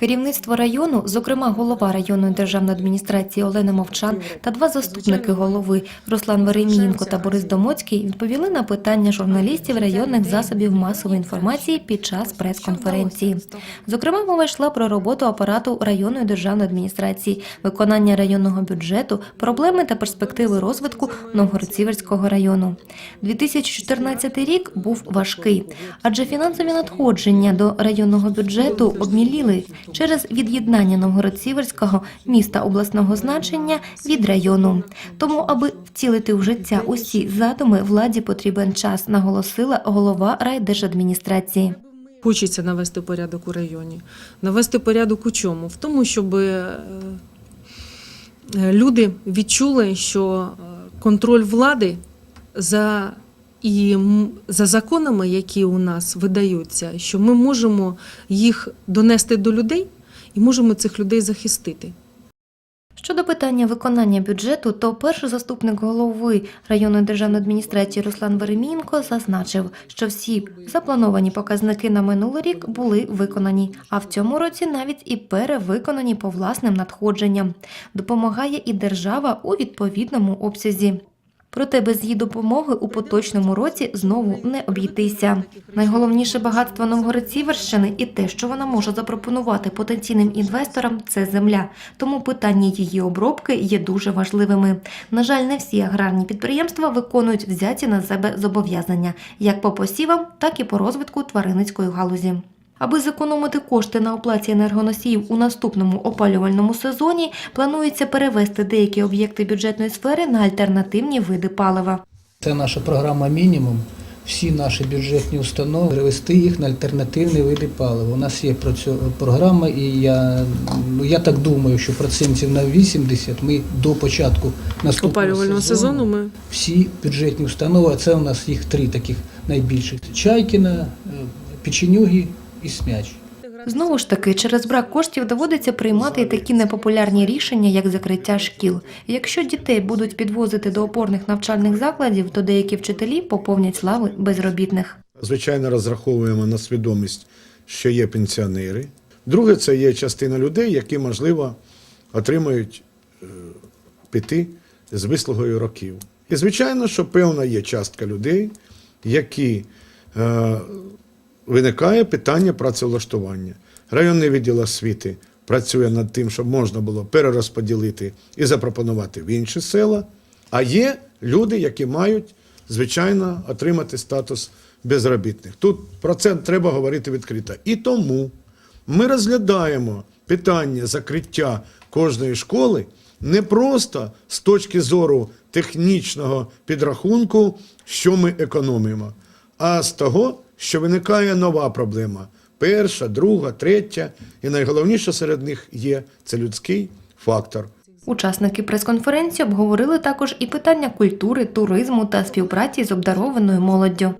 Керівництво району, зокрема голова районної державної адміністрації Олена Мовчан та два заступники голови Руслан Веремієнко та Борис Домоцький відповіли на питання журналістів районних засобів масової інформації під час прес-конференції. Зокрема, мова йшла про роботу апарату районної державної адміністрації, виконання районного бюджету, проблеми та перспективи розвитку Новгород-Сіверського району. 2014 рік був важкий, адже фінансові надходження до районного бюджету обміліли через від'єднання Новгород-Сіверського міста обласного значення від району. Тому, аби втілити в життя усі задуми, владі потрібен час, наголосила голова райдержадміністрації. Хочеться навести порядок у районі. Навести порядок у чому? В тому, щоб е, люди відчули, що е, контроль влади за, і за законами, які у нас видаються, що ми можемо їх донести до людей і можемо цих людей захистити. Щодо питання виконання бюджету, то перший заступник голови районної державної адміністрації Руслан Веремієнко зазначив, що всі заплановані показники на минулий рік були виконані, а в цьому році навіть і перевиконані по власним надходженням. Допомагає і держава у відповідному обсязі. Проте без її допомоги у поточному році знову не обійтися. Найголовніше багатство Новгород-Сіверщини і те, що вона може запропонувати потенційним інвесторам, це земля. Тому питання її обробки є дуже важливими. На жаль, не всі аграрні підприємства виконують взяті на себе зобов'язання як по посівам, так і по розвитку тваринницької галузі. Аби зекономити кошти на оплаті енергоносіїв у наступному опалювальному сезоні, планується перевести деякі об'єкти бюджетної сфери на альтернативні види палива. Це наша програма мінімум. Всі наші бюджетні установи перевести їх на альтернативні види палива. У нас є про цю програма, і я, ну, я так думаю, що процентів на 80 ми до початку наступного Опалювального сезону ми всі бюджетні установи, а це у нас їх три таких найбільших: Чайкіна, е, Печенюги і Смяч. Знову ж таки, через брак коштів доводиться приймати і такі непопулярні рішення, як закриття шкіл. Якщо дітей будуть підвозити до опорних навчальних закладів, то деякі вчителі поповнять лави безробітних. Звичайно, розраховуємо на свідомість, що є пенсіонери. Друге, це є частина людей, які, можливо, отримають е, піти з вислугою років. І, звичайно, що певна є частка людей, які е, виникає питання працевлаштування. Районний відділ освіти працює над тим, щоб можна було перерозподілити і запропонувати в інші села. А є люди, які мають, звичайно, отримати статус безробітних. Тут про це треба говорити відкрито. І тому ми розглядаємо питання закриття кожної школи не просто з точки зору технічного підрахунку, що ми економимо, а з того, що виникає нова проблема. Перша, друга, третя, і найголовніше серед них є це людський фактор. Учасники прес-конференції обговорили також і питання культури, туризму та співпраці з обдарованою молоддю.